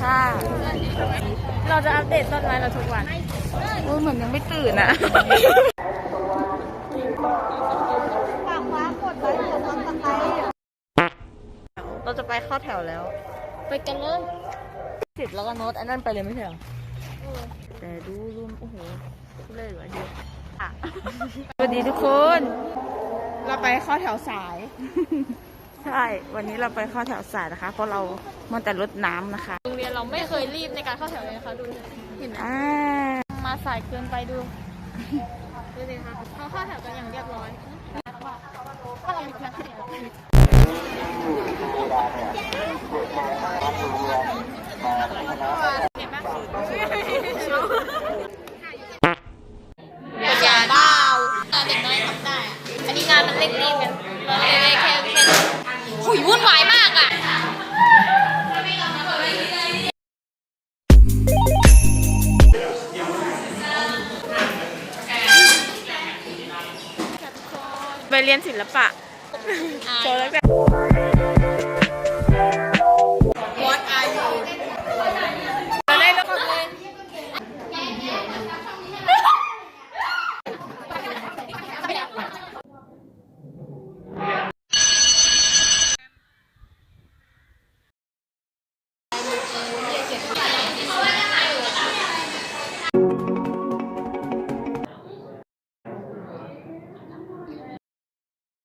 ค่ะ เราจะอัปเดตต้นไม้เราทุกวันเออเหมือนยังไม่ตื่นอะฝากว้ากดไลค์กดซัไครเราจะไปเข้าแถวแล้ว ไปกันเลยสิบแล้วก็โน้ตอันนั้นไปเลยไม่ใช่หรอแต่ดูรุมโอ้โหเลยเหรอเดียวค่ะสวัสดีทุกคน เราไปข้อแถวสาย ใช่ วันนี้เราไปข้อแถวสายนะคะ เพราะเรามาแต่รถน้ำนะคะ รงเรียนเราไม่เคยรีบในการเข้าแถวเลยนะคะดูเห็นไหมอ่ามาสายเกินไปดูดูสิคะเขาเข้าแถวกันอย่างเรียบร้อยก็เรามีการแถวเห็นไหมอย่าดาวเด็กน้อยทำได้อะอันนี้งานมันเร่งรีบกันเราเลยได้แค่แค่หุยวุ่นวาย ไปเรียนศิลปะอ่าโชว์แล้วกัน